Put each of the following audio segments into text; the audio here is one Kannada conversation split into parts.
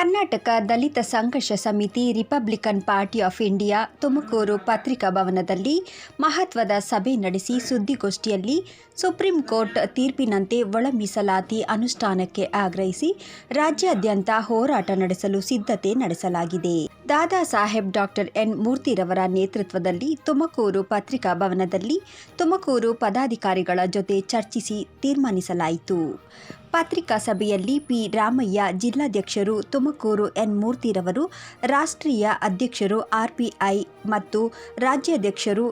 Karnataka Dalit Sangharsha Samiti Republican Party of India Tumakuru ಪತ್ರಿಕಾ ಭವನದಲ್ಲಿ ಮಹತ್ವದ ಸಭೆ ನಡೆಸಿ ಸುದ್ದಿಗೋಷ್ಠಿಯಲ್ಲಿ ಸುಪ್ರೀಂ ಕೋರ್ಟ್ ತೀರ್ಪಿನಂತೆ ಒಳ ಮೀಸಲಾತಿ ಅನುಷ್ಠಾನಕ್ಕೆ ಆಗ್ರಹಿಸಿ ರಾಜ್ಯಾದ್ಯಂತ ಹೋರಾಟ ನಡೆಸಲು ಸಿದ್ಧತೆ ನಡೆಸಲಾಗಿದೆ. ದಾದಾ ಸಾಹೇಬ್ ಡಾಕ್ಟರ್ ಎನ್ ಮೂರ್ತಿರವರ ನೇತೃತ್ವದಲ್ಲಿ ತುಮಕೂರು ಪತ್ರಿಕಾ ಭವನದಲ್ಲಿ ತುಮಕೂರು ಪದಾಧಿಕಾರಿಗಳ ಜೊತೆ ಚರ್ಚಿಸಿ ತೀರ್ಮಾನಿಸಲಾಯಿತು. ಪತ್ರಿಕಾ ಸಭೆಯಲ್ಲಿ ಪಿ. ರಾಮಯ್ಯ, ಜಿಲ್ಲಾಧ್ಯಕ್ಷರು ತುಮಕೂರು ಎನ್. ಮೂರ್ತಿರವರು, ರಾಷ್ಟ್ರೀಯ ಅಧ್ಯಕ್ಷರು ಆರ್ಪಿಐ ಮತ್ತು ರಾಜ್ಯಾಧ್ಯಕ್ಷರು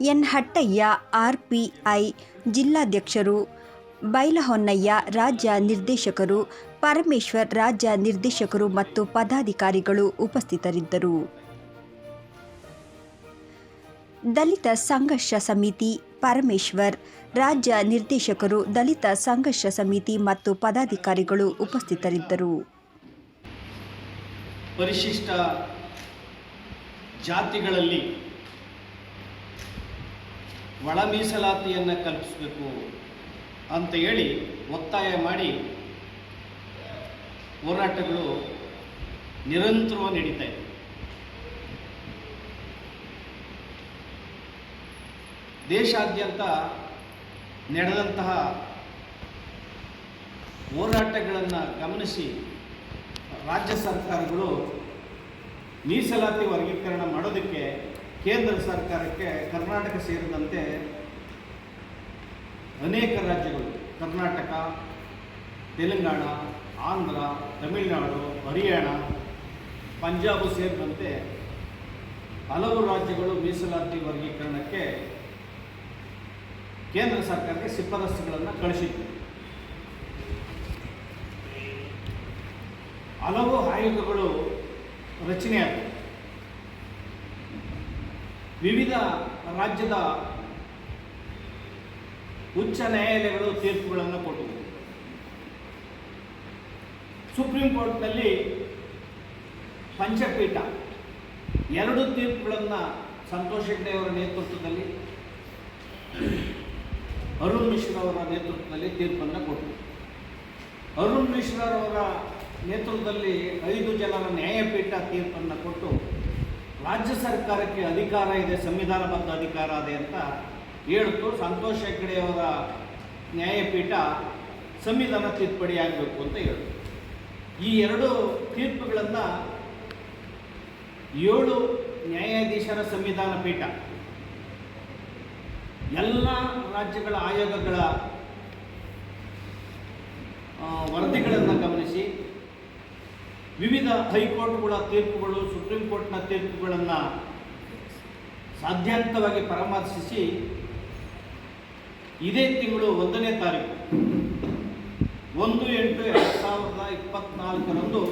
ಎನ್. ಹಟ್ಟಯ್ಯ ಆರ್ಪಿಐ ಜಿಲ್ಲಾಧ್ಯಕ್ಷರು ಬೈಲಹೊನ್ನಯ್ಯ, ರಾಜ್ಯ ನಿರ್ದೇಶಕರು, ಪರಮೇಶ್ವರ್, ರಾಜ್ಯ ನಿರ್ದೇಶಕರು ಮತ್ತು ಪದಾಧಿಕಾರಿಗಳು ಉಪಸ್ಥಿತರಿದ್ದರು. ದಲಿತ ಸಂಘರ್ಷ ಸಮಿತಿ ಪರಮೇಶ್ವರ್, ರಾಜ್ಯ ನಿರ್ದೇಶಕರು ದಲಿತ ಸಂಘರ್ಷ ಸಮಿತಿ ಮತ್ತು ಪದಾಧಿಕಾರಿಗಳು ಉಪಸ್ಥಿತರಿದ್ದರು. ಪರಿಶಿಷ್ಟ ಜಾತಿಗಳಲ್ಲಿ ಒಳ ಮೀಸಲಾತಿಯನ್ನು ಕಲ್ಪಿಸಬೇಕು ಅಂತ ಹೇಳಿ ಒತ್ತಾಯ ಮಾಡಿ ಹೋರಾಟಗಳು ನಿರಂತರವಾಗಿ ನಡೀತಾ ಇದೆ ದೇಶಾದ್ಯಂತ ನಡೆದಂತಹ ಹೋರಾಟಗಳನ್ನು ಗಮನಿಸಿ ರಾಜ್ಯ ಸರ್ಕಾರಗಳು ಮೀಸಲಾತಿ ವರ್ಗೀಕರಣ ಮಾಡೋದಕ್ಕೆ ಕೇಂದ್ರ ಸರ್ಕಾರಕ್ಕೆ ಕರ್ನಾಟಕ ಸೇರಿದಂತೆ ಅನೇಕ ರಾಜ್ಯಗಳು, ಕರ್ನಾಟಕ, ತೆಲಂಗಾಣ, ಆಂಧ್ರ, ತಮಿಳುನಾಡು, ಹರಿಯಾಣ, ಪಂಜಾಬ್ ಸೇರಿದಂತೆ ಹಲವು ರಾಜ್ಯಗಳು ಮೀಸಲಾತಿ ವರ್ಗೀಕರಣಕ್ಕೆ ಕೇಂದ್ರ ಸರ್ಕಾರಕ್ಕೆ ಶಿಫಾರಸುಗಳನ್ನು ಕಳಿಸಿತ್ತು ಹಲವು ಆಯೋಗಗಳು ರಚನೆಯಾದವು ವಿವಿಧ ರಾಜ್ಯದ ಉಚ್ಚ ನ್ಯಾಯಾಲಯಗಳು ತೀರ್ಪುಗಳನ್ನು ಕೊಟ್ಟವು. ಸುಪ್ರೀಂ ಕೋರ್ಟ್ನಲ್ಲಿ ಪಂಚಪೀಠ ಎರಡು ತೀರ್ಪುಗಳನ್ನು ಸಂತೋಷ್ ಹೆಗ್ಡೆ ಅವರ ನೇತೃತ್ವದಲ್ಲಿ ಅರುಣ್ ಮಿಶ್ರಾ ಅವರ ನೇತೃತ್ವದಲ್ಲಿ ತೀರ್ಪನ್ನು ಕೊಟ್ಟರು. ಅರುಣ್ ಮಿಶ್ರಾ ಅವರ ನೇತೃತ್ವದಲ್ಲಿ ಐದು ಜನರ ನ್ಯಾಯಪೀಠ ತೀರ್ಪನ್ನು ಕೊಟ್ಟು ರಾಜ್ಯ ಸರ್ಕಾರಕ್ಕೆ ಅಧಿಕಾರ ಇದೆ ಸಂವಿಧಾನಬದ್ಧ ಅಧಿಕಾರ ಇದೆ ಅಂತ ಹೇಳ್ತು. ಸಂತೋಷ್ ಹೆಗ್ಡೆ ಅವರ ನ್ಯಾಯಪೀಠ ಸಂವಿಧಾನ ತಿದ್ದುಪಡಿ ಆಗಬೇಕು ಅಂತ ಹೇಳಿದರು ಈ ಎರಡು ತೀರ್ಪುಗಳನ್ನು ಏಳು ನ್ಯಾಯಾಧೀಶರ ಸಂವಿಧಾನ ಪೀಠ ಎಲ್ಲ ರಾಜ್ಯಗಳ ಆಯೋಗಗಳ ವರದಿಗಳನ್ನು ಗಮನಿಸಿ. ವಿವಿಧ ಹೈಕೋರ್ಟ್ಗಳ ತೀರ್ಪುಗಳು, ಸುಪ್ರೀಂ ಕೋರ್ಟ್ನ ತೀರ್ಪುಗಳನ್ನು ಸಾಧ್ಯಾಂತವಾಗಿ ಪರಾಮರ್ಶಿಸಿ ಇದೇ ತಿಂಗಳು ಒಂದನೇ ತಾರೀಕು, ಒಂದು ಎಂಟು ಎರಡು ಸಾವಿರದ ಇಪ್ಪತ್ನಾಲ್ಕರಂದು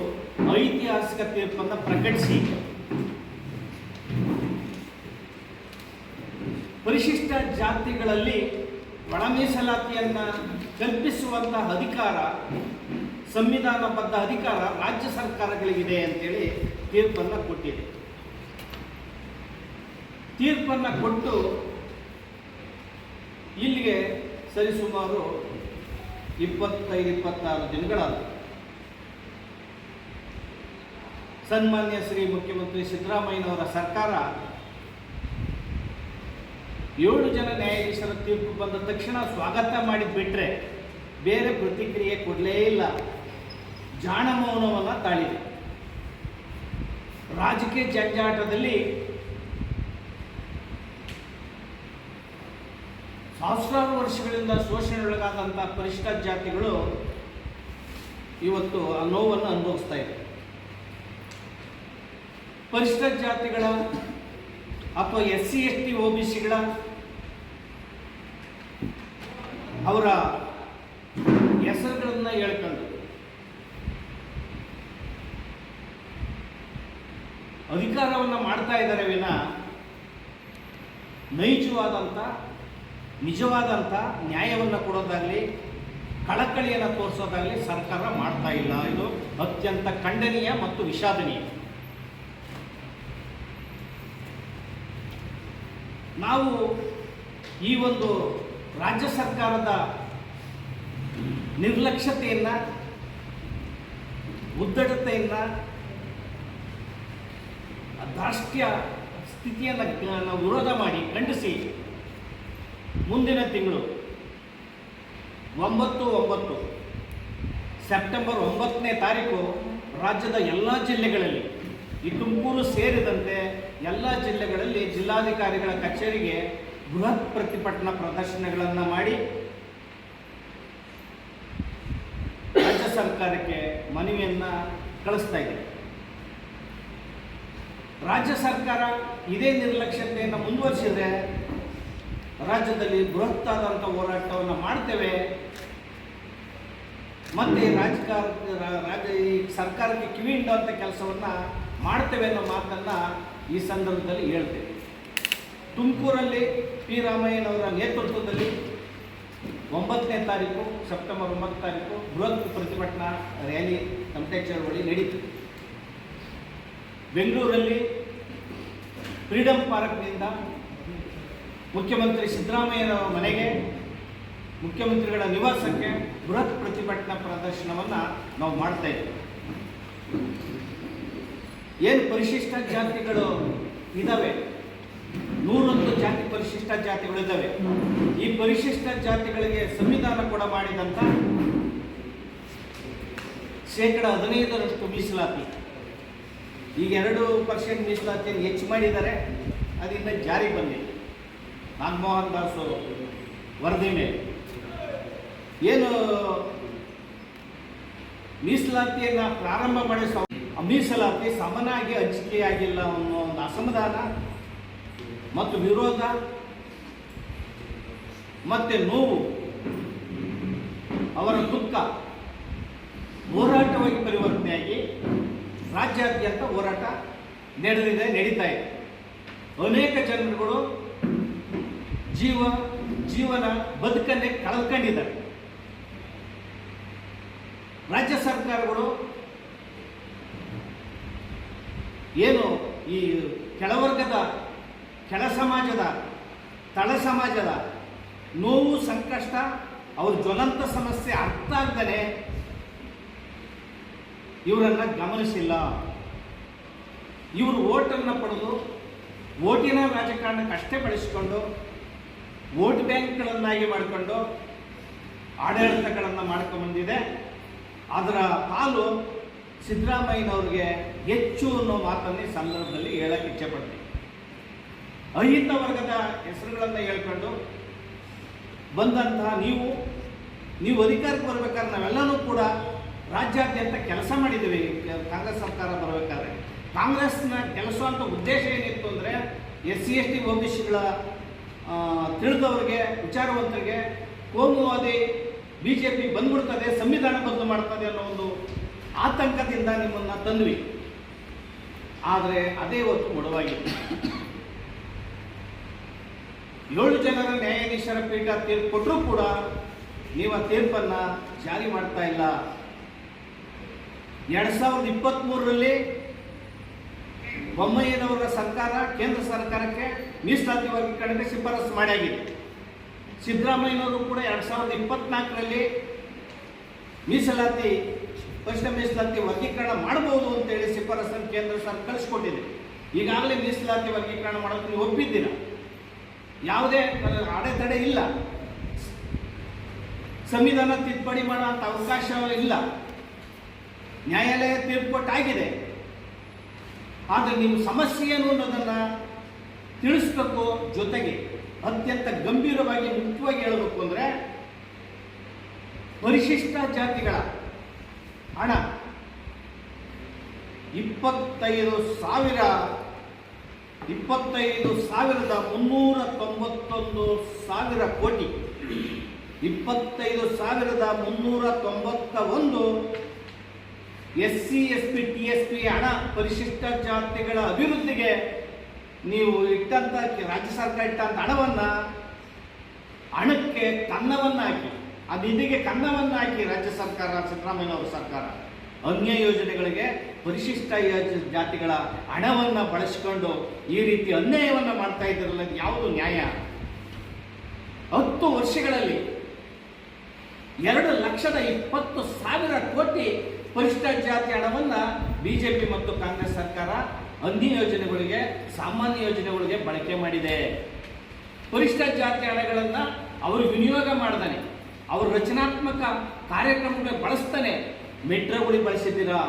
ಐತಿಹಾಸಿಕ ತೀರ್ಪನ್ನು ಪ್ರಕಟಿಸಿ. ಪರಿಶಿಷ್ಟ ಜಾತಿಗಳಲ್ಲಿ ಒಳ ಮೀಸಲಾತಿಯನ್ನು ಕಲ್ಪಿಸುವಂತಹ ಅಧಿಕಾರ, ಸಂವಿಧಾನಬದ್ಧ ಅಧಿಕಾರ ರಾಜ್ಯ ಸರ್ಕಾರಗಳಿಗಿದೆ ಅಂತೇಳಿ ತೀರ್ಪನ್ನು ಕೊಟ್ಟಿದೆ. ತೀರ್ಪನ್ನು ಕೊಟ್ಟು ಇಲ್ಲಿಗೆ ಸರಿಸುಮಾರು ಇಪ್ಪತ್ತೈದು, ಇಪ್ಪತ್ತಾರು ದಿನಗಳಾದ ಸನ್ಮಾನ್ಯ ಶ್ರೀ ಮುಖ್ಯಮಂತ್ರಿ ಸಿದ್ದರಾಮಯ್ಯನವರ ಸರ್ಕಾರ ಏಳು ಜನ ನ್ಯಾಯಾಧೀಶರ ತೀರ್ಪು ಬಂದ ತಕ್ಷಣ ಸ್ವಾಗತ ಮಾಡಿ ಬಿಟ್ಟರೆ ಬೇರೆ ಪ್ರತಿಕ್ರಿಯೆ ಕೊಡಲೇ ಇಲ್ಲ. ಜಾಣ ಮೌನವನ್ನು ತಾಳಿದೆ. ರಾಜಕೀಯ ಜಂಜಾಟದಲ್ಲಿ ಸಾವಿರಾರು ವರ್ಷಗಳಿಂದ ಶೋಷಣೆಗೊಳಗಾದಂಥ ಪರಿಶಿಷ್ಟ ಜಾತಿಗಳು ಇವತ್ತು ಆ ನೋವನ್ನು ಅನುಭವಿಸ್ತಾ ಇದೆ ಪರಿಶಿಷ್ಟ ಜಾತಿಗಳ ಅಥವಾ S C S T O B ಸಿಗಳ ಅವರ ಹೆಸರುಗಳನ್ನು ಹೇಳ್ಕೊಂಡು ಅಧಿಕಾರವನ್ನು ಮಾಡ್ತಾ ಇದ್ದಾರೆ ವಿನ. ನೈಜವಾದಂಥ ನಿಜವಾದಂಥ ನ್ಯಾಯವನ್ನು ಕೊಡೋದಾಗಲಿ, ಕಳಕಳಿಯನ್ನು ತೋರಿಸೋದಾಗಲಿ ಸರ್ಕಾರ ಮಾಡ್ತಾ ಇಲ್ಲ. ಇದು ಅತ್ಯಂತ ಖಂಡನೀಯ ಮತ್ತು ವಿಷಾದನೀಯ. ನಾವು ಈ ಒಂದು ರಾಜ್ಯ ಸರ್ಕಾರದ ನಿರ್ಲಕ್ಷ್ಯತೆಯನ್ನು ಉದ್ದಡತೆಯನ್ನು ಧಾಷ್ಟ್ಯ ಸ್ಥಿತಿಯನ್ನು ನಾವು ವಿರೋಧ ಮಾಡಿ ಖಂಡಿಸಿ ಮುಂದಿನ ತಿಂಗಳು ಒಂಬತ್ತು ಒಂಬತ್ತು ಸೆಪ್ಟೆಂಬರ್ ಒಂಬತ್ತನೇ ತಾರೀಕು ರಾಜ್ಯದ ಎಲ್ಲ ಜಿಲ್ಲೆಗಳಲ್ಲಿ ಈ ತುಮಕೂರು ಸೇರಿದಂತೆ ಎಲ್ಲ ಜಿಲ್ಲೆಗಳಲ್ಲಿ ಜಿಲ್ಲಾಧಿಕಾರಿಗಳ ಕಚೇರಿಗೆ ಬೃಹತ್ ಪ್ರತಿಭಟನಾ ಪ್ರದರ್ಶನಗಳನ್ನು ಮಾಡಿ ರಾಜ್ಯ ಸರ್ಕಾರಕ್ಕೆ ಮನವಿಯನ್ನು ಕಳಿಸ್ತಾ ಇದೆ ರಾಜ್ಯ ಸರ್ಕಾರ ಇದೇ ನಿರ್ಲಕ್ಷ್ಯತೆಯನ್ನು ಮುಂದುವರಿಸಿದರೆ ರಾಜ್ಯದಲ್ಲಿ ಬೃಹತ್ತಾದಂಥ ಹೋರಾಟವನ್ನು ಮಾಡ್ತೇವೆ. ಮತ್ತೆ ರಾಜಕಾರ ರಾ- ರಾಜ್ಯ ಈ ಸರ್ಕಾರಕ್ಕೆ ಕಿವಿ ಇಂಡುವಂಥ ಕೆಲಸವನ್ನು ಮಾಡ್ತೇವೆ ಅನ್ನೋ ಮಾತನ್ನು ಈ ಸಂದರ್ಭದಲ್ಲಿ ಹೇಳ್ತೇವೆ ತುಮಕೂರಲ್ಲಿ ಪಿ ರಾಮಯ್ಯನವರ ನೇತೃತ್ವದಲ್ಲಿ ಒಂಬತ್ತನೇ ತಾರೀಕು, ಸೆಪ್ಟೆಂಬರ್ ಒಂಬತ್ತು ತಾರೀಕು ಬೃಹತ್ ಪ್ರತಿಭಟನಾ ರ್ಯಾಲಿ ತಮಟೆ ಬಳಿ ನಡೀತು. ಬೆಂಗಳೂರಲ್ಲಿ ಫ್ರೀಡಂ ಪಾರ್ಕ್ನಿಂದ ಮುಖ್ಯಮಂತ್ರಿ ಸಿದ್ದರಾಮಯ್ಯನವರ ಮನೆಗೆ ಮುಖ್ಯಮಂತ್ರಿಗಳ ನಿವಾಸಕ್ಕೆ ಬೃಹತ್ ಪ್ರತಿಭಟನಾ ಪ್ರದರ್ಶನವನ್ನು ನಾವು ಮಾಡ್ತಾ ಇದ್ದೀವಿ ಏನು ಪರಿಶಿಷ್ಟ ಜಾತಿಗಳು ಇದ್ದಾವೆ ನೂರೊಂದು ಜಾತಿ ಪರಿಶಿಷ್ಟ ಜಾತಿಗಳು ಇದ್ದಾವೆ ಈ ಪರಿಶಿಷ್ಟ ಜಾತಿಗಳಿಗೆ ಸಂವಿಧಾನ ಕೂಡ ಮಾಡಿದಂಥ ಶೇಕಡ ಹದಿನೈದರಷ್ಟು ಮೀಸಲಾತಿ. ಈಗ ಎರಡು ಪರ್ಸೆಂಟ್ ಮೀಸಲಾತಿಯನ್ನು ಹೆಚ್ಚು ಮಾಡಿದ್ದಾರೆ. ಅದರಿಂದ ಜಾರಿ ಬಂದಿದೆ. ನಾಗಮೋಹನ್ ದಾಸ್ ವರದಿ ಮೇಲೆ. ಏನು ಮೀಸಲಾತಿಯನ್ನು ಪ್ರಾರಂಭ ಮಾಡಿ ಮೀಸಲಾತಿ ಸಮನಾಗಿ ಹಂಚಿಕೆಯಾಗಿಲ್ಲ ಅನ್ನೋ ಒಂದು ಅಸಮಾಧಾನ, ಮತ್ತು ವಿರೋಧ, ಮತ್ತೆ ನೋವು, ಅವರ ದುಃಖ ಹೋರಾಟವಾಗಿ ಪರಿವರ್ತನೆಯಾಗಿ ರಾಜ್ಯಾದ್ಯಂತ ಹೋರಾಟ ನಡೆದಿದೆ, ನಡೀತಾ ಇದೆ. ಅನೇಕ ಜನರುಗಳು ಜೀವ, ಜೀವನ ಬದುಕನ್ನೇ ಕಳೆದುಕೊಂಡಿದ್ದಾರೆ. ರಾಜ್ಯ ಸರ್ಕಾರಗಳು ಏನು ಈ ಕೆಳವರ್ಗದ, ಕೆಳ ಸಮಾಜದ, ತಳ ಸಮಾಜದ ನೋವು, ಸಂಕಷ್ಟ, ಅವ್ರ ಜ್ವಲಂತ ಸಮಸ್ಯೆ ಅರ್ಥ ಆಗ್ತಾನೆ ಇವರನ್ನ ಗಮನಿಸಿಲ್ಲ. ಇವರು ಓಟನ್ನು ಪಡೆದು ಓಟಿನ ರಾಜಕಾರಣಕ್ಕೆ ಅಷ್ಟೇ ಬಳಸಿಕೊಂಡು ವೋಟ್ ಬ್ಯಾಂಕ್ಗಳನ್ನಾಗಿ ಮಾಡಿಕೊಂಡು ಆಡಳಿತಗಳನ್ನು ಮಾಡ್ಕೊಂಡ್ಬಂದಿದೆ ಅದರ ಪಾಲು ಸಿದ್ದರಾಮಯ್ಯನವ್ರಿಗೆ ಹೆಚ್ಚು ಅನ್ನೋ ಮಾತನ್ನು ಈ ಸಂದರ್ಭದಲ್ಲಿ ಹೇಳಕ್ಕೆ ಇಚ್ಛೆಪಡ್ತೀನಿ. ಅಹಿತ ವರ್ಗದ ಹೆಸರುಗಳನ್ನು ಹೇಳ್ಕೊಂಡು ಬಂದಂತಹ ನೀವು ನೀವು ಅಧಿಕಾರಕ್ಕೆ ಬರ್ಬೇಕಾದ್ರೆ ನಾವೆಲ್ಲರೂ ಕೂಡ ರಾಜ್ಯಾದ್ಯಂತ ಕೆಲಸ ಮಾಡಿದ್ದೀವಿ. ಕಾಂಗ್ರೆಸ್ ಸರ್ಕಾರ ಬರಬೇಕಾದ್ರೆ. ಕಾಂಗ್ರೆಸ್ನ ಕೆಲಸ ಅಂತ ಉದ್ದೇಶ ಏನಿತ್ತು ಅಂದರೆ S C, S T O ತಿಳಿದವ್ರಿಗೆ ಸಿಗಳ ತಿಳಿದವರಿಗೆ, ವಿಚಾರವಂತರಿಗೆ ಕೋಮುವಾದಿ ಬಿ ಜೆ ಪಿ ಬಂದ್ಬಿಡ್ತದೆ, ಸಂವಿಧಾನ ಬದಲು ಮಾಡ್ತದೆ ಅನ್ನೋ ಒಂದು ಆತಂಕದಿಂದ ನಿಮ್ಮನ್ನು ತಂದ್ವಿ. ಆದರೆ ಅದೇ ಹೊತ್ತು ಮುಡವಾಗಿತ್ತು ಏಳು ಜನರ ನ್ಯಾಯಾಧೀಶರ ಪೀಠ ತೀರ್ಪು ಕೊಟ್ಟರೂ ಕೂಡ ನೀವು ಆ ತೀರ್ಪನ್ನು ಜಾರಿ ಮಾಡ್ತಾ ಇಲ್ಲ. ಎರಡ್ ಸಾವಿರದ ಇಪ್ಪತ್ತ್ಮೂರರಲ್ಲಿ ಬೊಮ್ಮಯ್ಯನವರ ಸರ್ಕಾರ ಕೇಂದ್ರ ಸರ್ಕಾರಕ್ಕೆ ಮೀಸಲಾತಿ ವರ್ಗೀಕರಣಕ್ಕೆ ಶಿಫಾರಸು ಮಾಡಿಯಾಗಿದೆ ಸಿದ್ದರಾಮಯ್ಯನವರು ಕೂಡ ಎರಡ್ ಸಾವಿರದ ಇಪ್ಪತ್ನಾಲ್ಕರಲ್ಲಿ ಮೀಸಲಾತಿ ಪರಿಷ್ಠ ಮೀಸಲಾತಿ ವರ್ಗೀಕರಣ ಮಾಡಬಹುದು ಅಂತೇಳಿ ಶಿಫಾರಸನ್ನು ಕೇಂದ್ರ ಸರ್ಕಾರ ಕಳಿಸ್ಕೊಟ್ಟಿದೆ. ಈಗಾಗಲೇ ಮೀಸಲಾತಿ ವರ್ಗೀಕರಣ ಮಾಡೋದಕ್ಕೆ ನೀವು ಒಪ್ಪಿದ್ದೀರಾ? ಯಾವುದೇ ಅಡೆತಡೆ ಇಲ್ಲ. ಸಂವಿಧಾನ ತಿದ್ದುಪಡಿ ಮಾಡೋಂಥ ಅವಕಾಶ ಇಲ್ಲ. ನ್ಯಾಯಾಲಯ ತೀರ್ಪು ಕೊಟ್ಟಾಗಿದೆ. ಆದರೆ ನಿಮ್ಮ ಸಮಸ್ಯೆ ಏನು ಅನ್ನೋದನ್ನು ತಿಳಿಸ್ಬೇಕು ಜೊತೆಗೆ ಅತ್ಯಂತ ಗಂಭೀರವಾಗಿ ಮುಖ್ಯವಾಗಿ ಹೇಳಬೇಕು ಅಂದರೆ ಪರಿಶಿಷ್ಟ ಜಾತಿಗಳ ಹಣ. ಇಪ್ಪತ್ತೈದು ಸಾವಿರ, ಇಪ್ಪತ್ತೈದು ಸಾವಿರದ ಮುನ್ನೂರ ತೊಂಬತ್ತೊಂದು ಸಾವಿರ ಕೋಟಿ, ಇಪ್ಪತ್ತೈದು ಸಾವಿರದ ಮುನ್ನೂರ ತೊಂಬತ್ತ ಒಂದು S C S P, T S P ಹಣ ಪರಿಶಿಷ್ಟ ಜಾತಿಗಳ ಅಭಿವೃದ್ಧಿಗೆ ನೀವು ಇಟ್ಟಂತ ರಾಜ್ಯ ಸರ್ಕಾರ ಇಟ್ಟಂತ ಹಣವನ್ನು ಹಣಕ್ಕೆ ತನ್ನವನ್ನಾಗಿ ಹಾಕಿ ಆ ನಿಧಿಗೆ ಕನ್ನವನ್ನು ಹಾಕಿ ರಾಜ್ಯ ಸರ್ಕಾರ, ಸಿದ್ದರಾಮಯ್ಯನವರ ಸರ್ಕಾರ. ಅನ್ಯ ಯೋಜನೆಗಳಿಗೆ ಪರಿಶಿಷ್ಟ ಜಾತಿಗಳ ಹಣವನ್ನು ಬಳಸಿಕೊಂಡು ಈ ರೀತಿ ಅನ್ಯಾಯವನ್ನು ಮಾಡ್ತಾ ಇದ್ದಾರಲ್ಲ ಇದು ಯಾವುದು ನ್ಯಾಯ? ಹತ್ತು ವರ್ಷಗಳಲ್ಲಿ ಎರಡು ಲಕ್ಷದ ಇಪ್ಪತ್ತು ಸಾವಿರ ಕೋಟಿ ಪರಿಷ್ಠ ಜಾತಿ ಹಣವನ್ನು ಬಿಜೆಪಿ ಮತ್ತು ಕಾಂಗ್ರೆಸ್ ಸರ್ಕಾರ ಅನ್ಯ ಯೋಜನೆಗಳಿಗೆ, ಸಾಮಾನ್ಯ ಯೋಜನೆಗಳಿಗೆ ಬಳಕೆ ಮಾಡಿದೆ. ಪರಿಷ್ಠ ಜಾತಿ ಹಣಗಳನ್ನು ಅವರು ವಿನಿಯೋಗ ಮಾಡ್ದಾನೆ. ಅವರು ರಚನಾತ್ಮಕ ಕಾರ್ಯಕ್ರಮಗಳಿಗೆ ಬಳಸ್ತಾನೆ. ಮೆಟ್ರೋಗಳಿಗೆ ಬಳಸಿದ್ದೀರಾ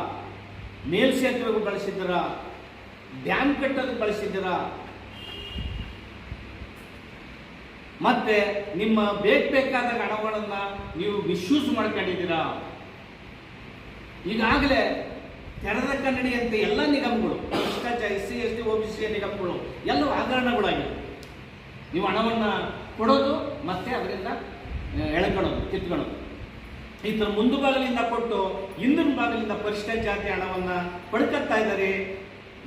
ಮೇಲ್ಸೇತುವೆಗಳು ಬಳಸಿದ್ದೀರಾ ಡ್ಯಾಮ್ ಕಟ್ಟೋದಕ್ಕೆ ಬಳಸಿದ್ದೀರಾ. ಮತ್ತೆ ನಿಮ್ಮ ಬೇಕು ಬೇಕಾದ ಹಣಗಳನ್ನು ನೀವು ಮಿಸ್ಯೂಸ್ ಮಾಡ್ಕೊಂಡಿದ್ದೀರಾ? ಈಗಾಗಲೇ ತೆರೆದ ಕನ್ನಡಿಯಂತ ಎಲ್ಲ ನಿಗಮಗಳು, ಭ್ರಷ್ಟಾಚಾರ S C S T O B C ನಿಗಮಗಳು, ಎಲ್ಲವೂ ಹಗರಣಗಳಾಗಿವೆ ನೀವು ಹಣವನ್ನು ಕೊಡೋದು ಮತ್ತೆ ಅದರಿಂದ ಎಳ್ಕೊಳ್ಳೋದು ಕಿತ್ಕೊಳ್ಳೋದು. ಈ ಥರ ಮುಂದು ಬಾಗಿಲಿಂದ ಕೊಟ್ಟು ಹಿಂದಿನ ಬಾಗಿಲಿಂದ ಪರಿಷ್ಠ ಜಾತಿ ಹಣವನ್ನು ಪಡ್ಕೊತಾ ಇದ್ದಾರೆ.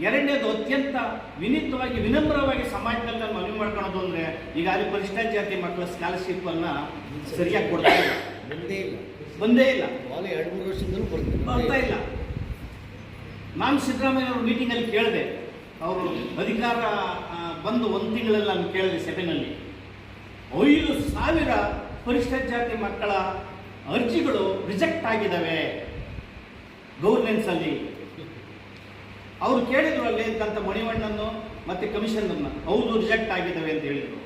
ಎರಡನೇದು ಅತ್ಯಂತ ವಿನೀತವಾಗಿ ವಿನಮ್ರವಾಗಿ ಸಮಾಜದಲ್ಲಿ ನಾನು ಮನವಿ ಮಾಡ್ಕೊಳೋದು ಅಂದರೆ ಈಗ ಅಲ್ಲಿ ಪರಿಷ್ಠ ಜಾತಿ ಮಕ್ಕಳ ಸ್ಕಾಲರ್ಶಿಪ್ಪನ್ನು ಸರಿಯಾಗಿ ಕೊಡ್ತಾ ಇಲ್ಲ. ಬಂದೇ ಇಲ್ಲ. ಬಂದೇ ಇಲ್ಲ. ಎರಡು ಮೂರು ವರ್ಷದಿಂದಲೂ ಬರ್ತಾ ಇಲ್ಲ. ನಾನು ಸಿದ್ದರಾಮಯ್ಯ ಅವ್ರ ಮೀಟಿಂಗಲ್ಲಿ ಕೇಳಿದೆ. ಅವರು ಅಧಿಕಾರ ಬಂದು ಒಂದು ತಿಂಗಳಲ್ಲಿ ನಾನು ಕೇಳಿದೆ ಸಭೆಯಲ್ಲಿ ಐದು ಸಾವಿರ ಪರಿಷ್ಠ ಜಾತಿ ಮಕ್ಕಳ ಅರ್ಜಿಗಳು ರಿಜೆಕ್ಟ್ ಆಗಿದ್ದಾವೆ ಗೌರ್ನೆನ್ಸಲ್ಲಿ ಅವರು ಕೇಳಿದ್ರು ಅಲ್ಲಿ ಇದ್ದಂಥ ಮಣಿವಣ್ಣನ್ನು ಮತ್ತು ಕಮಿಷನ್ ಹೌದು, ರಿಜೆಕ್ಟ್ ಆಗಿದ್ದಾವೆ ಅಂತ ಹೇಳಿದರು.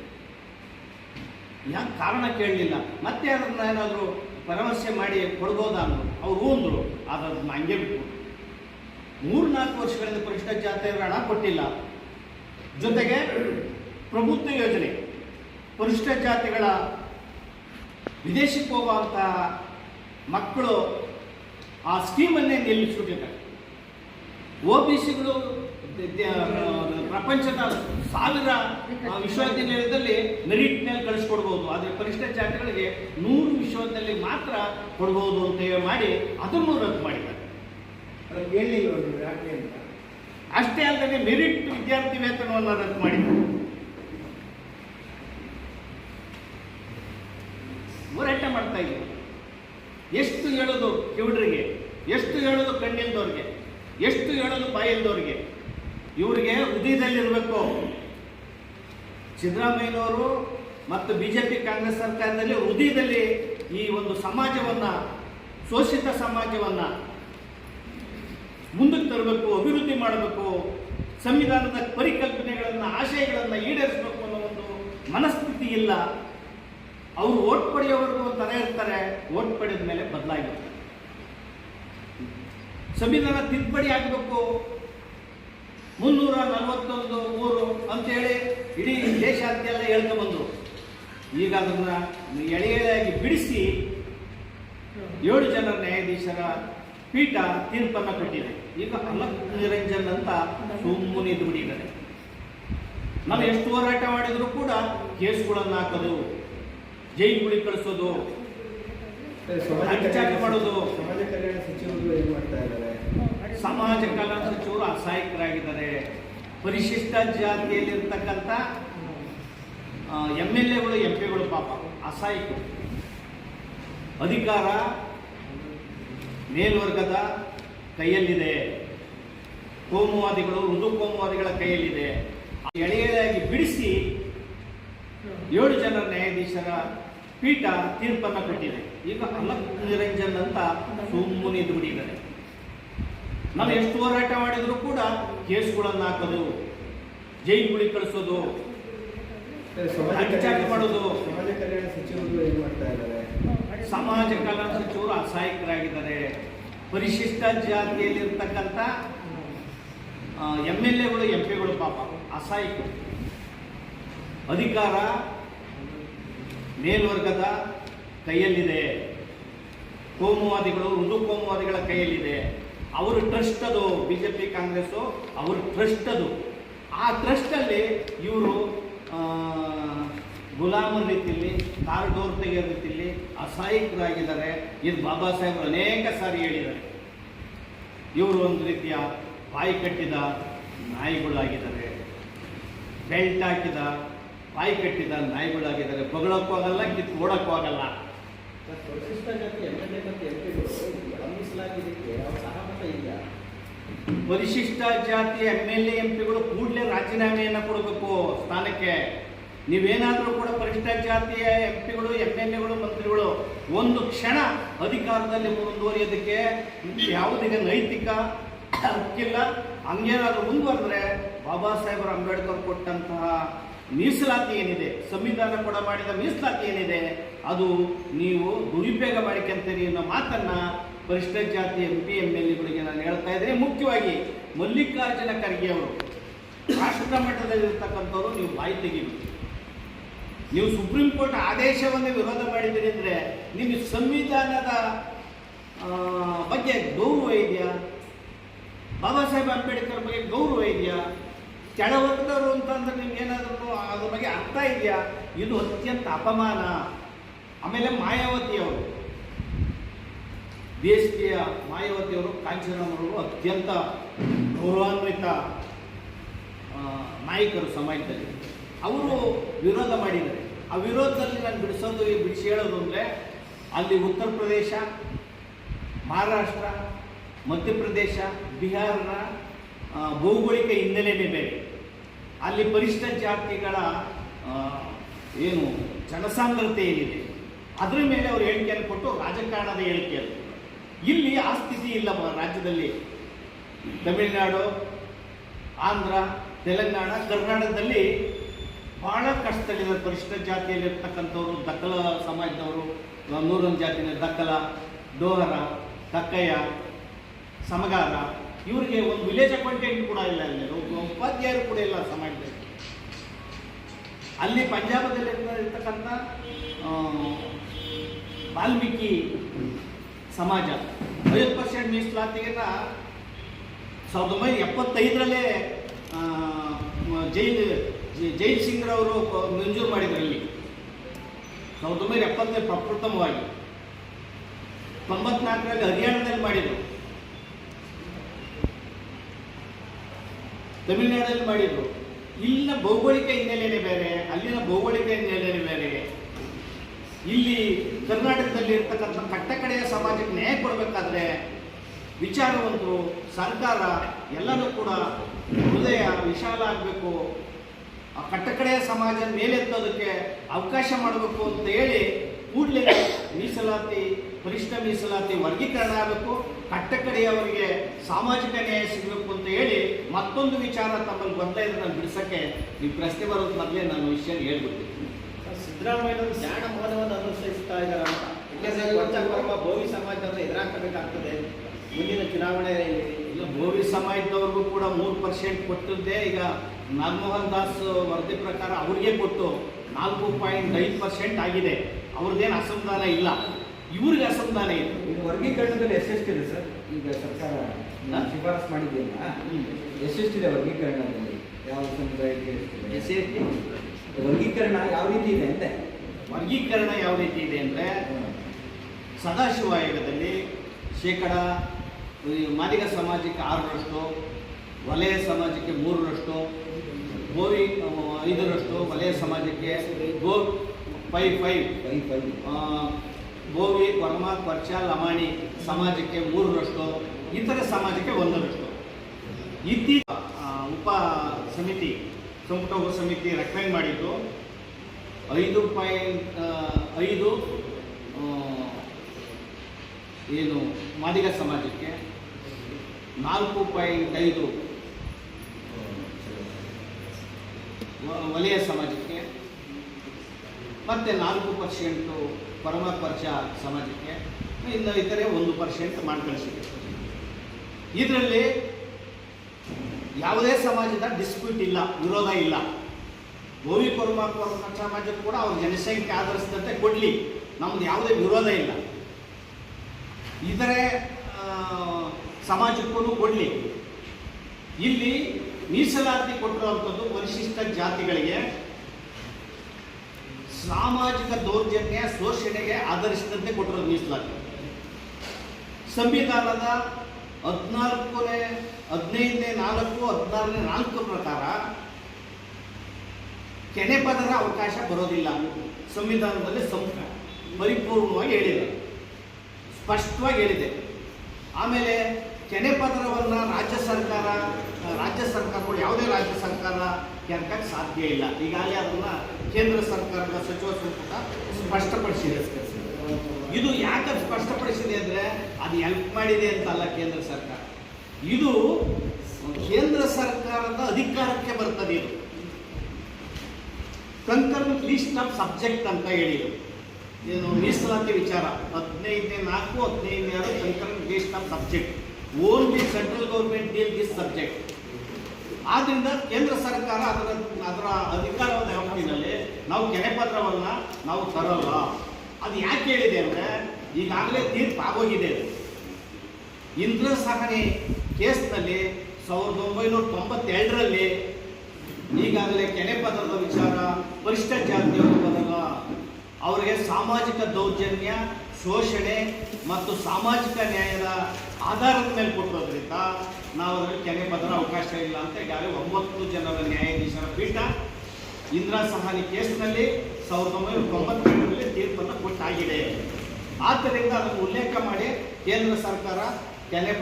ಯಾಕೆ ಕಾರಣ ಕೇಳಲಿಲ್ಲ? ಮತ್ತೆ ಅದನ್ನ ಏನಾದರೂ ಪರಾಮರ್ಶೆ ಮಾಡಿ ಕೊಡ್ಬೋದಾ ಅಂದರು. ಅವ್ರು ಅಂದರು ಆದ್ರೆ ಅದನ್ನ ಹಂಗೆ ಬಿಟ್ಟು ಮೂರು ನಾಲ್ಕು ವರ್ಷಗಳಿಂದ ಪರಿಷ್ಠ ಜಾತಿಯವರು ಹಣ ಕೊಟ್ಟಿಲ್ಲ. ಜೊತೆಗೆ ಪ್ರಭುತ್ವ ಯೋಜನೆ. ಪರಿಷ್ಠ ಜಾತಿಗಳ ವಿದೇಶಕ್ಕೆ ಹೋಗುವಂಥ ಮಕ್ಕಳು ಆ ಸ್ಕೀಮನ್ನೇ ನಿಲ್ಲಿಸ್ಬಿಟ್ಟಿದ್ದಾರೆ ಒ ಬಿ ಸಿಗಳು ಪ್ರಪಂಚದ ಸಾವಿರ ಆ, ವಿಶ್ವವಿದ್ಯಾನಿಲಯದಲ್ಲಿ ಮೆರಿಟ್ ಮೇಲೆ ಕಳಿಸ್ಕೊಡ್ಬೋದು. ಆದರೆ ಪರಿಷ್ಠ ಜಾತಿಗಳಿಗೆ ನೂರು ವಿಶ್ವವಿದ್ಯಾಲಯ ಮಾತ್ರ ಕೊಡ್ಬೋದು ಅಂತ ಹೇಳಿ ಮಾಡಿ ಅದನ್ನು ರದ್ದು ಮಾಡಿದ್ದಾರೆ. ಅಷ್ಟೇ ಅಲ್ಲದೆ ಮೆರಿಟ್ ವಿದ್ಯಾರ್ಥಿ ವೇತನವನ್ನು ರದ್ದು ಮಾಡಿದ್ದಾರೆ. ಹೋರಾಟ ಮಾಡ್ತಾ ಇದ್ದೀವಿ ಎಷ್ಟು ಹೇಳೋದು ಕಿವುಡ್ರಿಗೆ, ಎಷ್ಟು ಹೇಳೋದು ಕಣ್ಣಿಲ್ದವ್ರಿಗೆ, ಎಷ್ಟು ಹೇಳೋದು ಬಾಯಿಲ್ದವ್ರಿಗೆ, ಇವರಿಗೆ ಹೃದಯದಲ್ಲಿರಬೇಕು ಸಿದ್ದರಾಮಯ್ಯನವರು ಮತ್ತು ಬಿ ಜೆ ಪಿ ಕಾಂಗ್ರೆಸ್ ಸರ್ಕಾರದಲ್ಲಿ ಹೃದಯದಲ್ಲಿ ಈ ಒಂದು ಸಮಾಜವನ್ನು, ಶೋಷಿತ ಸಮಾಜವನ್ನು ಮುಂದಕ್ಕೆ ತರಬೇಕು, ಅಭಿವೃದ್ಧಿ ಮಾಡಬೇಕು, ಸಂವಿಧಾನದ ಪರಿಕಲ್ಪನೆಗಳನ್ನು, ಆಶಯಗಳನ್ನು ಈಡೇರಿಸಬೇಕು ಅನ್ನೋ ಒಂದು ಮನಸ್ಥಿತಿ ಇಲ್ಲ. ಅವರು ಓಟ್ ಪಡೆಯೋವರೆಗೂ ತರ ಇರ್ತಾರೆ ಓಟ್ ಪಡೆದ ಮೇಲೆ ಬದಲಾಗಿರ್ತಾರೆ ಸಂವಿಧಾನ ತಿದ್ದುಪಡಿ ಆಗಬೇಕು. ಮುನ್ನೂರ ನಲವತ್ತೊಂದು, ಮೂರು ಅಂತೇಳಿ ಇಡೀ ದೇಶಾದ್ಯೆಲ್ಲ ಬಂದರು. ಈಗ ಅದನ್ನ ಎಳೆ ಎಳೆಯಾಗಿ ಬಿಡಿಸಿ ಏಳು ಜನ ನ್ಯಾಯಾಧೀಶರ ಪೀಠ ತೀರ್ಪನ್ನು ಕೊಟ್ಟಿದೆ. ಈಗ ಅಲಕ್ ನಿರಂಜನ್ ಅಂತ ಸುಮ್ಮನೆ ಇದ್ದು ಬಿಟ್ಟಿದ್ದಾರೆ ನಾವು ಎಷ್ಟು ಹೋರಾಟ ಮಾಡಿದರೂ ಕೂಡ ಕೇಸ್ಗಳನ್ನು ಹಾಕೋದು. ಜೈಲುಗಳಿಗೆ ಕಳಿಸೋದು ಅಟ್ಯಾಕ್ ಮಾಡೋದು. ಸಮಾಜ ಕಲ್ಯಾಣ ಸಚಿವರು ಏನ್ ಮಾಡ್ತಾ ಇದ್ದಾರೆ? ಸಮಾಜ ಕಲ್ಯಾಣ ಸಚಿವರು ಅಸಹಾಯಕರಾಗಿದ್ದಾರೆ. ಪರಿಶಿಷ್ಟ ಜಾತಿಯಲ್ಲಿರ್ತಕ್ಕಂಥ ಎಂ ಎಲ್ ಎಗಳು ಎಂ ಪಿಗಳು ಪಾಪ ಅಸಹಾಯಕರು. ಅಧಿಕಾರ ಮೇಲ್ವರ್ಗದ ಕೈಯಲ್ಲಿದೆ. ಕೋಮುವಾದಿಗಳು ಮೃದು ಕೋಮುವಾದಿಗಳ ಕೈಯಲ್ಲಿದೆ. ಎಳೆಯದಾಗಿ ಬಿಡಿಸಿ ಏಳು ಜನ ನ್ಯಾಯಾಧೀಶರ ಪೀಠ ತೀರ್ಪನ್ನು ಕೊಟ್ಟಿದೆ. ಈಗ ಅಲಕ್ ನಿರಂಜನ್ ಅಂತ ಸುಮ್ಮನೆ ಇದ್ದು ಬಿಟ್ಟಿದ್ದಾರೆ. ನಾವು ಎಷ್ಟು ಹೋರಾಟ ಮಾಡಿದ್ರು ಕೂಡ ಕೇಸ್ಗಳನ್ನು ಹಾಕೋದು ಜೈಲುಗಳಿಗೆ ಕಳಿಸೋದು ಮಾಡೋದು. ಸಮಾಜ ಕಲ್ಯಾಣ ಸಚಿವರು ಅಸಹಾಯಕರಾಗಿದ್ದಾರೆ. ಪರಿಶಿಷ್ಟ ಜಾತಿಯಲ್ಲಿರ್ತಕ್ಕಂಥ ಎಂ ಎಲ್ ಎಗಳು ಎಂ ಪಿಗಳು ಪಾಪ ಅಸಹಾಯಕರು. ಅಧಿಕಾರ ಮೇಲ್ವರ್ಗದ ಕೈಯಲ್ಲಿದೆ. ಕೋಮುವಾದಿಗಳು ಮೃದು ಕೋಮುವಾದಿಗಳ ಕೈಯಲ್ಲಿದೆ. ಅವರು ಟ್ರಸ್ಟ್ ಅದು ಬಿ ಜೆ ಪಿ ಕಾಂಗ್ರೆಸ್ಸು, ಅವ್ರ ಟ್ರಸ್ಟ್ ಅದು ಆ ಟ್ರಸ್ಟಲ್ಲಿ ಇವರು ಗುಲಾಮರ ರೀತಿಯಲ್ಲಿ ಕಾರಿಡೋರ್ ತೆಗೆಯೋ ರೀತಿಯಲ್ಲಿ ಅಸಹಾಯಕರಾಗಿದ್ದಾರೆ. ಇದು ಬಾಬಾ ಸಾಹೇಬರು ಅನೇಕ ಸಾರಿ ಹೇಳಿದ್ದಾರೆ. ಇವರು ಒಂದು ರೀತಿಯ ಬಾಯಿ ಕಟ್ಟಿದ ನಾಯಿಗಳಾಗಿದ್ದಾರೆ. ಬೆಲ್ಟ್ ಹಾಕಿದ ಬಾಯಿ ಕಟ್ಟಿದ ನಾಯಿಗಳಾಗಿದ್ದಾರೆ. ಬಗಳಕ್ಕೂ ಆಗಲ್ಲ ಕಿತ್ತು ಓಡಕ್ಕೂ ಆಗಲ್ಲ. ಪರಿಶಿಷ್ಟ ಜಾತಿ ಎಂ ಎಲ್ ಎ ಮತ್ತು ಎಂ ಪಿಗಳು ಮೀಸಲಾಗಿದ್ದಕ್ಕೆ ಅವ್ರ ಸಹಮತ ಇಲ್ಲ. ಪರಿಶಿಷ್ಟ ಜಾತಿ ಎಂ ಎಲ್ ಎ ಎಂ ಪಿಗಳು ಕೂಡಲೇ ರಾಜೀನಾಮೆಯನ್ನು ಕೊಡಬೇಕು ಸ್ಥಾನಕ್ಕೆ. ನೀವೇನಾದರೂ ಕೂಡ ಪರಿಶಿಷ್ಟ ಜಾತಿಯ ಎಂ ಪಿಗಳು ಎಂ ಎಲ್ ಎಗಳು ಮಂತ್ರಿಗಳು ಒಂದು ಕ್ಷಣ ಅಧಿಕಾರದಲ್ಲಿ ಮುಂದುವರಿಯೋದಕ್ಕೆ ಯಾವುದೇ ನೈತಿಕ ಹಕ್ಕಿಲ್ಲ. ಹಂಗೇನಾದರೂ ಮುಂದುವರೆದ್ರೆ ಬಾಬಾ ಸಾಹೇಬ್ರ ಅಂಬೇಡ್ಕರ್ ಕೊಟ್ಟಂತಹ ಮೀಸಲಾತಿ ಏನಿದೆ? ಸಂವಿಧಾನ ಕೂಡ ಮಾಡಿದ ಮೀಸಲಾತಿ ಏನಿದೆ? ಅದು ನೀವು ದುರುಪಯೋಗ ಮಾಡಿಕೊಂತೀರಿ ಅನ್ನೋ ಮಾತನ್ನ ಪರಿಷ್ಠ ಜಾತಿ ಎಂ ಪಿ ಎಂ ಎಲ್ ಎಗಳಿಗೆ ನಾನು ಹೇಳ್ತಾ ಇದ್ದೀನಿ ಮುಖ್ಯವಾಗಿ ಮಲ್ಲಿಕಾರ್ಜುನ ಖರ್ಗೆ ಅವರು, ರಾಷ್ಟ್ರ ಮಟ್ಟದಲ್ಲಿರ್ತಕ್ಕಂಥವ್ರು ನೀವು ಬಾಯಿ ತೆಗಿಬೇಕು. ನೀವು ಸುಪ್ರೀಂ ಕೋರ್ಟ್ ಆದೇಶವನ್ನು ವಿರೋಧ ಮಾಡಿದ್ದೀರಿ ಅಂದರೆ ನಿಮಗೆ ಸಂವಿಧಾನದ ಬಗ್ಗೆ ಗೌರವ ಇದೆಯಾ? ಬಾಬಾ ಸಾಹೇಬ್ ಅಂಬೇಡ್ಕರ್ ಬಗ್ಗೆ ಗೌರವ ಇದೆಯಾ? ಕೆಳವರ್ಗದವರು ಅಂತಂದ್ರೆ ನಿಮ್ಗೆ ಏನಾದರೂ ಅದ್ರ ಬಗ್ಗೆ ಅರ್ಥ ಇದೆಯಾ? ಇದು ಅತ್ಯಂತ ಅಪಮಾನ. ಆಮೇಲೆ ಮಾಯಾವತಿಯವರು. ದೇಶೀಯ ಮಾಯಾವತಿಯವರು ಕಾಂಚನವರು ಅತ್ಯಂತ ಗೌರವಾನ್ವಿತ ನಾಯಕರು ಸಮಾಜದಲ್ಲಿ. ಅವರು ವಿರೋಧ ಮಾಡಿದ್ದಾರೆ. ಆ ವಿರೋಧದಲ್ಲಿ ನಾನು ಬಿಡಿಸೋದು ಬಿಡಿಸಿ ಹೇಳೋದು ಅಂದರೆ ಅಲ್ಲಿ ಉತ್ತರ ಪ್ರದೇಶ, ಮಹಾರಾಷ್ಟ್ರ ಮಧ್ಯಪ್ರದೇಶ ಬಿಹಾರನ ಭೌಗೋಳಿಕ ಹಿನ್ನೆಲೆನೇ ಬೇರೆ. ಅಲ್ಲಿ ಪರಿಷ್ಠ ಜಾತಿಗಳ ಏನು ಜನಸಾಂದ್ರತೆ ಏನಿದೆ ಅದರ ಮೇಲೆ ಅವರು ಹೇಳಿಕೆಯನ್ನು ಕೊಟ್ಟು ರಾಜಕಾರಣದ ಹೇಳಿಕೆ ಅದು. ಇಲ್ಲಿ ಆ ಸ್ಥಿತಿ ಇಲ್ಲ ರಾಜ್ಯದಲ್ಲಿ. ತಮಿಳುನಾಡು, ಆಂಧ್ರ, ತೆಲಂಗಾಣ, ಕರ್ನಾಟಕದಲ್ಲಿ ಬಹಳ ಕಷ್ಟದಲ್ಲಿದ್ದಾರೆ ಪರಿಷ್ಠ ಜಾತಿಯಲ್ಲಿರ್ತಕ್ಕಂಥವ್ರು ದಕ್ಕಲ ಸಮಾಜದವರು, ನೂರೊಂದು ಜಾತಿನ ದಕ್ಕಲ ಡೋಹರ, ಕಕ್ಕಯ್ಯ, ಸಮಗಾರ ಇವರಿಗೆ ಒಂದು ವಿಲೇಜ್ ಅಕೌಂಟೆಂಟ್ ಕೂಡ ಇಲ್ಲ ಅಲ್ಲಿ ಉಪಾಧ್ಯಾಯರು ಕೂಡ ಇಲ್ಲ ಸಮಾಜದಲ್ಲಿ. ಅಲ್ಲಿ ಪಂಜಾಬದಲ್ಲಿ ಇರ್ತಕ್ಕಂಥ ವಾಲ್ಮೀಕಿ ಸಮಾಜ, ಐವತ್ತು ಪರ್ಸೆಂಟ್ ಮೀಸಲಾತಿಗೆನ ಸಾವಿರದ ಒಂಬೈನೂರ ಎಪ್ಪತ್ತೈದರಲ್ಲೇ ಜೈಲ್ ಜೈಲ್ ಸಿಂಗ್ರವರು ಮಂಜೂರು ಮಾಡಿದ್ರು ಅಲ್ಲಿ ಸಾವಿರದ ಒಂಬೈನೂರ ಎಪ್ಪತ್ತೈದು ಪ್ರಪ್ರಥಮವಾಗಿ. ತೊಂಬತ್ನಾಲ್ಕರಲ್ಲಿ ಹರಿಯಾಣದಲ್ಲಿ ಮಾಡಿದರು. ತಮಿಳುನಾಡಲ್ಲಿ ಮಾಡಿದ್ರು. ಇಲ್ಲಿನ ಭೌಗೋಳಿಕ ಹಿನ್ನೆಲೆನೇ ಬೇರೆ, ಅಲ್ಲಿನ ಭೌಗೋಳಿಕ ಹಿನ್ನೆಲೆನೇ ಬೇರೆ. ಇಲ್ಲಿ ಕರ್ನಾಟಕದಲ್ಲಿ ಇರ್ತಕ್ಕಂಥ ಕಟ್ಟಕಡೆಯ ಸಮಾಜಕ್ಕೆ ನ್ಯಾಯ ಕೊಡಬೇಕಾದ್ರೆ ವಿಚಾರವಂತರು ಸರ್ಕಾರ ಎಲ್ಲರೂ ಕೂಡ ಹೃದಯ ವಿಶಾಲ ಆಗಬೇಕು. ಆ ಕಟ್ಟಕಡೆಯ ಸಮಾಜ ಮೇಲೆತ್ತೋದಕ್ಕೆ ಅವಕಾಶ ಮಾಡಬೇಕು ಅಂತ ಹೇಳಿ ಕೂಡಲೇ ಮೀಸಲಾತಿ ಪರಿಷ್ಠ ಮೀಸಲಾತಿ ವರ್ಗೀಕರಣ ಆಗಬೇಕು. ಕಟ್ಟಕಡೆಯವರಿಗೆ ಸಾಮಾಜಿಕ ನ್ಯಾಯ ಸಿಗಬೇಕು ಅಂತ ಹೇಳಿ ಮತ್ತೊಂದು ವಿಚಾರ ತಮ್ಮಲ್ಲಿ ಬರ್ತಾ ಇದ್ರೆ ನಾನು ಬಿಡಿಸಕ್ಕೆ ನೀವು ಪ್ರಶ್ನೆ ಬರೋದು ಮೊದಲೇ ನಾನು ವಿಷಯ ಹೇಳ್ಬಿಡ್ತೀನಿ. ಜ್ಞಾನ ಮೌನವನ್ನು ಅನುಸರಿಸ್ತಾ ಇದ್ದಾರೆ ಅಂತ ಯಾಕೆಂದ್ರೆ ಪಂಚಕರ್ಮ ಭೋವಿ ಸಮಾಜದವ್ರನ್ನ ಎದುರಾಕಬೇಕಾಗ್ತದೆ. ಮುಂದಿನ ಚುನಾವಣೆಯಲ್ಲಿ ಇಲ್ಲ. ಭೋವಿ ಸಮಾಜದವ್ರಿಗೂ ಕೂಡ ಮೂರು ಪರ್ಸೆಂಟ್ ಕೊಟ್ಟಿದ್ದೆ ಈಗ ನಾಗಮೋಹನ್ ದಾಸ್ ವರದಿ ಪ್ರಕಾರ ಅವ್ರಿಗೆ ಕೊಟ್ಟು ನಾಲ್ಕು ಪಾಯಿಂಟ್ ಐದು ಪರ್ಸೆಂಟ್ ಆಗಿದೆ. ಅವ್ರದ್ದೇನು ಅಸಮಾಧಾನ ಇಲ್ಲ. ಇವ್ರಿಗೆ ಅಸಮಾಧಾನ ಇದೆ. ಈಗ ವರ್ಗೀಕರಣದಲ್ಲಿ ಎಷ್ಟೆಷ್ಟಿದೆ ಸರ್. ಈಗ ಸರ್ಕಾರ ನಾನು ಶಿಫಾರಸ್ ಮಾಡಿದೆಯಲ್ಲ ಎಷ್ಟೆಷ್ಟಿದೆ ವರ್ಗೀಕರಣದಲ್ಲಿ. ಯಾವ ಸಮುದಾಯಕ್ಕೆ ಎಷ್ಟಿದೆ ವರ್ಗೀಕರಣ ಯಾವ ರೀತಿ ಇದೆ ಅಂತೆ? ವರ್ಗೀಕರಣ ಯಾವ ರೀತಿ ಇದೆ ಅಂದರೆ ಸದಾಶಿವ ಆಯೋಗದಲ್ಲಿ ಶೇಕಡ ಮಾದಿಗ ಸಮಾಜಕ್ಕೆ ಆರರಷ್ಟು ವಲಯ ಸಮಾಜಕ್ಕೆ ಮೂರರಷ್ಟು ಗೋವಿ ಐದರಷ್ಟು ವಲಯ ಸಮಾಜಕ್ಕೆ ಗೋ ಫೈ ಫೈವ್ ಫೈ ಫೈ ಆ, ಗೋವಿ ಕೊರಮ ಕೊರ್ಚ ಲಮಾಣಿ ಸಮಾಜಕ್ಕೆ ಮೂರರಷ್ಟು ಇತರ ಸಮಾಜಕ್ಕೆ ಒಂದರಷ್ಟು ಇತ್ತೀಚ ಆ, ಉಪ ಸಮಿತಿ ಸಂಪುಟ ಉಪ ಸಮಿತಿ ರೆಕಮೆಂಡ್ ಮಾಡಿದ್ದು ಐದು ಪಾಯಿಂಟ್ ಐದು ಏನು ಮಾದಿಗ ಸಮಾಜಕ್ಕೆ ನಾಲ್ಕು ಪಾಯಿಂಟ್ ಐದು ವಲಯ ಸಮಾಜಕ್ಕೆ ಮತ್ತು ನಾಲ್ಕು ಪರ್ಸೆಂಟು ಪರಮ ಪರ್ಚ ಸಮಾಜಕ್ಕೆ ಇನ್ನು ಇತರೆ ಒಂದು ಪರ್ಸೆಂಟ್ ಮಾಡಿ ಇದರಲ್ಲಿ ಯಾವುದೇ ಸಮಾಜದ ಡಿಸ್ಪ್ಯೂಟ್ ಇಲ್ಲ ವಿರೋಧ ಇಲ್ಲ. ಗೋವಿ ಪರಮಾತ್ಮ ಸಮಾಜ ಕೂಡ ಅವ್ರ ಜನಸಂಖ್ಯೆ ಆಧರಿಸಿದಂತೆ ಕೊಡಲಿ. ನಮ್ದು ಯಾವುದೇ ವಿರೋಧ ಇಲ್ಲ. ಇತರೆ ಆ, ಸಮಾಜಕ್ಕೂ ಕೊಡಲಿ. ಇಲ್ಲಿ ಮೀಸಲಾತಿ ಕೊಟ್ಟಿರುವಂಥದ್ದು ಪರಿಶಿಷ್ಟ ಜಾತಿಗಳಿಗೆ ಸಾಮಾಜಿಕ ದೌರ್ಜನ್ಯ ಶೋಷಣೆಗೆ ಆಧರಿಸಿದಂತೆ ಕೊಟ್ಟಿರೋದು ಮೀಸಲಾತಿ. ಸಂವಿಧಾನದ ಹದಿನಾಲ್ಕನೇ, ಹದಿನೈದನೇ ನಾಲ್ಕು, ಹದಿನಾರನೇ ನಾಲ್ಕು ಪ್ರಕಾರ ಕೆನೆ ಪದರ ಅವಕಾಶ ಬರೋದಿಲ್ಲ ಸಂವಿಧಾನದಲ್ಲಿ ಸಂಸ್ಕ ಪರಿಪೂರ್ಣವಾಗಿ ಹೇಳಿದೆ. ಸ್ಪಷ್ಟವಾಗಿ ಹೇಳಿದೆ. ಆಮೇಲೆ ಕೆನೆ ಪದರವನ್ನು ರಾಜ್ಯ ಸರ್ಕಾರ, ರಾಜ್ಯ ಸರ್ಕಾರಗಳು ಯಾವುದೇ ರಾಜ್ಯ ಸರ್ಕಾರ ಕೆರ್ಕಕ್ಕೆ ಸಾಧ್ಯ ಇಲ್ಲ. ಈಗಾಗಲೇ ಅದನ್ನು ಕೇಂದ್ರ ಸರ್ಕಾರದ ಸಚಿವ ಸಂಪುಟ ಸ್ಪಷ್ಟಪಡಿಸಿದೆ. ಇದು ಯಾಕೆ ಸ್ಪಷ್ಟಪಡಿಸಿದೆ ಅಂದರೆ ಅದು ಹೆಲ್ಪ್ ಮಾಡಿದೆ ಅಂತಲ್ಲ ಕೇಂದ್ರ ಸರ್ಕಾರ. ಇದು ಕೇಂದ್ರ ಸರ್ಕಾರದ ಅಧಿಕಾರಕ್ಕೆ ಬರ್ತದೆ ಇದು. ಕನ್ಕರ್ನ್ ಲಿಸ್ಟ್ ಆಫ್ ಸಬ್ಜೆಕ್ಟ್ ಅಂತ ಹೇಳಿದರು. ಏನು ಮೀಸಲಾತಿ ವಿಚಾರ. ಹದಿನೈದನೇ ನಾಲ್ಕು, ಹದಿನೈದನೇ ಆರು concurrent list of subject. Only central government deal this subject ಆದ್ರಿಂದ ಕೇಂದ್ರ ಸರ್ಕಾರ ಅದರ ಅದರ ಅಧಿಕಾರವನ್ನು ವ್ಯಾಪ್ತಿನಲ್ಲಿ ನಾವು ಕೆರೆಪತ್ರವನ್ನು ನಾವು ತರಲ್ಲ ಅದು ಯಾಕೆ ಹೇಳಿದೆ ಅಂದರೆ, ಈಗಾಗಲೇ ತೀರ್ಪು ಆಗೋಗಿದೆ. ಇಂದ್ರ ಸಹನೆ ಕೇಸ್ನಲ್ಲಿ ಸಾವಿರದ ಒಂಬೈನೂರ ತೊಂಬತ್ತೆರಡರಲ್ಲಿ ಈಗಾಗಲೇ ಕೆನೆ ಪದರದ ವಿಚಾರ ಪರಿಷ್ಠ ಜಾತಿಯವರು ಬದಲ ಅವರಿಗೆ ಸಾಮಾಜಿಕ ದೌರ್ಜನ್ಯ, ಶೋಷಣೆ ಮತ್ತು ಸಾಮಾಜಿಕ ನ್ಯಾಯದ ಆಧಾರದ ಮೇಲೆ ಕೊಟ್ಟಿರೋದ್ರಿಂದ ನಾವು ಅದರಲ್ಲಿ ಕೆನೆ ಪದರ ಅವಕಾಶ ಇಲ್ಲ ಅಂತ ಈಗಾಗಲೇ ಒಂಬತ್ತು ಜನರ ನ್ಯಾಯಾಧೀಶರ ಪೀಠ ಇಂದಿರಾ ಸಹಾನಿ ಕೇಸ್ನಲ್ಲಿ ಸಾವಿರದ ಒಂಬೈನೂರ ತೊಂಬತ್ತೆಂಟರಲ್ಲಿ ತೀರ್ಪನ್ನು ಕೊಟ್ಟಾಗಿದೆ. ಆದ್ದರಿಂದ ಅದನ್ನು ಉಲ್ಲೇಖ ಮಾಡಿ ಕೇಂದ್ರ ಸರ್ಕಾರ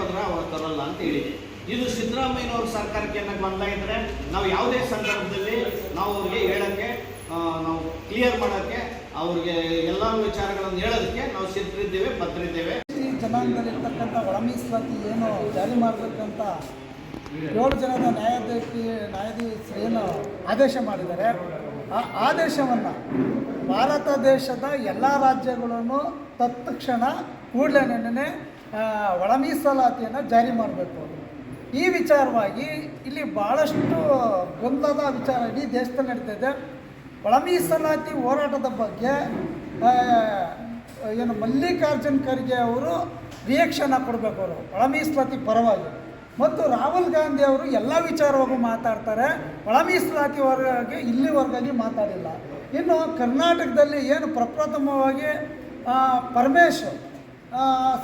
ಪತ್ರ ಅವರು ತರಲ್ಲ ಅಂತ ಹೇಳಿದೆ. ಇದು ಸಿದ್ದರಾಮಯ್ಯನವ್ರ ಸರ್ಕಾರಕ್ಕೆ ಏನಾಗಿ ಬಂದಾಗಿದ್ರೆ ನಾವು ಯಾವುದೇ ಸಂದರ್ಭದಲ್ಲಿ ನಾವು ಅವ್ರಿಗೆ ಹೇಳೋಕ್ಕೆ ನಾವು ಕ್ಲಿಯರ್ ಮಾಡೋಕ್ಕೆ, ಅವ್ರಿಗೆ ಎಲ್ಲ ವಿಚಾರಗಳನ್ನು ಹೇಳೋದಕ್ಕೆ ನಾವು ಸಿದ್ಧರಿದ್ದೇವೆ, ಬದ್ಧರಿದ್ದೇವೆ. ಈ ಜನಾಂಗದಲ್ಲಿರ್ತಕ್ಕಂಥ ಒಳ ಮೀಸಲಾತಿ ಏನು ಜಾರಿ ಮಾಡಬೇಕಂತ ಏಳು ಜನದ ನ್ಯಾಯಾಧೀಶಿ ನ್ಯಾಯಾಧೀಶರು ಏನು ಆದೇಶ ಮಾಡಿದ್ದಾರೆ. ಆ ಆದೇಶವನ್ನು ಭಾರತ ದೇಶದ ಎಲ್ಲ ರಾಜ್ಯಗಳನ್ನು ತತ್ಕ್ಷಣ ಕೂಡಲೇ ಒಳ ಮೀಸಲಾತಿಯನ್ನು ಜಾರಿ ಮಾಡಬೇಕು. ಈ ವಿಚಾರವಾಗಿ ಇಲ್ಲಿ ಭಾಳಷ್ಟು ಗೊಂದಲದ ವಿಚಾರ ಇಡೀ ದೇಶದಲ್ಲಿ ನಡೀತಾ ಇದೆ. ಒಳ ಮೀಸಲಾತಿ ಹೋರಾಟದ ಬಗ್ಗೆ ಏನು ಮಲ್ಲಿಕಾರ್ಜುನ್ ಖರ್ಗೆ ಅವರು ರಿಯಾಕ್ಷನ್ ಕೊಡಬೇಕು ಅವರು. ಒಳ ಮೀಸಲಾತಿ ಪರವಾಗಿ. ಮತ್ತು ರಾಹುಲ್ ಗಾಂಧಿ ಅವರು ಎಲ್ಲ ವಿಚಾರವಾಗೂ ಮಾತಾಡ್ತಾರೆ. ಒಳ ಮೀಸಲಾತಿ ವರ್ಗಕ್ಕೆ ಇಲ್ಲಿವರೆಗಾಗಿ ಮಾತಾಡಿಲ್ಲ. ಇನ್ನು ಕರ್ನಾಟಕದಲ್ಲಿ ಏನು ಪ್ರಪ್ರಥಮವಾಗಿ ಪರಮೇಶ್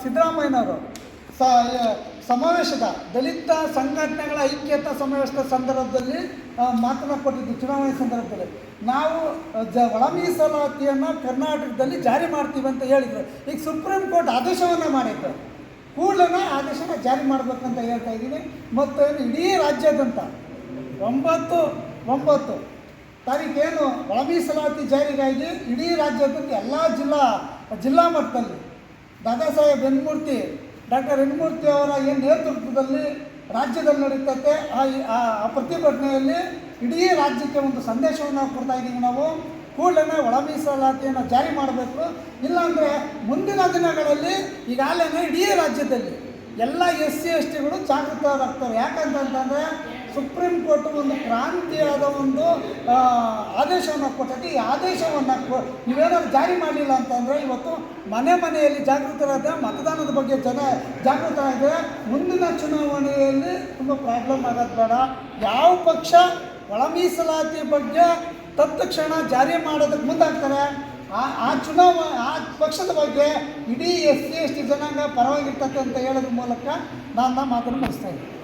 ಸಿದ್ದರಾಮಯ್ಯನವರು ಸಮಾವೇಶದ ದಲಿತ ಸಂಘಟನೆಗಳ ಐಕ್ಯತಾ ಸಮಾವೇಶದ ಸಂದರ್ಭದಲ್ಲಿ ಮಾತನ್ನ ಕೊಟ್ಟಿದ್ದು ಚುನಾವಣೆ ಸಂದರ್ಭದಲ್ಲಿ. ನಾವು ಜ ಒಳ ಮೀಸಲಾತಿಯನ್ನು ಕರ್ನಾಟಕದಲ್ಲಿ ಜಾರಿ ಮಾಡ್ತೀವಿ ಅಂತ ಹೇಳಿದರು. ಈಗ ಸುಪ್ರೀಂ ಕೋರ್ಟ್ ಆದೇಶವನ್ನು ಮಾಡಿತ್ತು ಕೂಡಲೇ ಆದೇಶನ ಜಾರಿ ಮಾಡಬೇಕಂತ ಹೇಳ್ತಾ ಇದ್ದೀನಿ. ಮತ್ತು ಇಡೀ ರಾಜ್ಯಾದ್ಯಂತ ಒಂಬತ್ತು ಒಂಬತ್ತು ತಾರೀಕೇನು ಒಳ ಮೀಸಲಾತಿ ಜಾರಿಗಾಗಿ ಇಡೀ ರಾಜ್ಯಾದ್ಯಂತ ಎಲ್ಲ ಜಿಲ್ಲಾ ಜಿಲ್ಲಾ ಮಟ್ಟದಲ್ಲಿ ದಾದಾ ಸಾಹೇಬ್ ಹೆಣ್ಮೂರ್ತಿ ಡಾಕ್ಟರ್ ಹೆಣ್ಮೂರ್ತಿ ಅವರ ಏನು ನೇತೃತ್ವದಲ್ಲಿ ರಾಜ್ಯದಲ್ಲಿ ನಡೀತೈತೆ, ಆ ಪ್ರತಿಭಟನೆಯಲ್ಲಿ ಇಡೀ ರಾಜ್ಯಕ್ಕೆ ಒಂದು ಸಂದೇಶವನ್ನು ಕೊಡ್ತಾ ಇದ್ದೀವಿ ನಾವು. ಕೂಡಲೇ ಒಳ ಮೀಸಲಾತಿಯನ್ನು ಜಾರಿ ಮಾಡಬೇಕು. ಇಲ್ಲಾಂದರೆ ಮುಂದಿನ ದಿನಗಳಲ್ಲಿ ಈಗಾಗಲೇ ಇಡೀ ರಾಜ್ಯದಲ್ಲಿ ಎಲ್ಲ ಎಸ್ ಸಿ ಎಸ್ ಟಿಗಳು ಜಾಗೃತರಾಗ್ತವೆ ಯಾಕಂತಂತಂದರೆ ಸುಪ್ರೀಂ ಕೋರ್ಟ್ ಒಂದು ಕ್ರಾಂತಿಯಾದ ಒಂದು ಆದೇಶವನ್ನು ಕೊಟ್ಟೈತಿ ಈ ಆದೇಶವನ್ನು ನೀವೇನಾದ್ರು ಜಾರಿ ಮಾಡಲಿಲ್ಲ ಅಂತಂದರೆ ಇವತ್ತು ಮನೆ ಮನೆಯಲ್ಲಿ ಜಾಗೃತರಾದ ಮತದಾನದ ಬಗ್ಗೆ ಜನ ಜಾಗೃತರಾದರೆ ಮುಂದಿನ ಚುನಾವಣೆಯಲ್ಲಿ ತುಂಬ ಪ್ರಾಬ್ಲಮ್ ಆಗೋದು ಬೇಡ. ಯಾವ ಪಕ್ಷ ಒಳ ಮೀಸಲಾತಿ ಬಗ್ಗೆ ತತ್ಕ್ಷಣ ಜಾರಿ ಮಾಡೋದಕ್ಕೆ ಮುಂದಾಗ್ತಾರೆ. ಆ ಆ ಚುನಾವ, ಆ ಪಕ್ಷದ ಬಗ್ಗೆ ಇಡೀ ಎಸ್ ಸಿ, ಎಸ್ ಟಿ ಜನಾಂಗ ಪರವಾಗಿರ್ತದೆ ಅಂತ ಹೇಳೋದ್ರ ಮೂಲಕ ನಾನು ಮಾತನ್ನು ಮುಗಿಸ್ತಾ ಇದ್ದೀನಿ.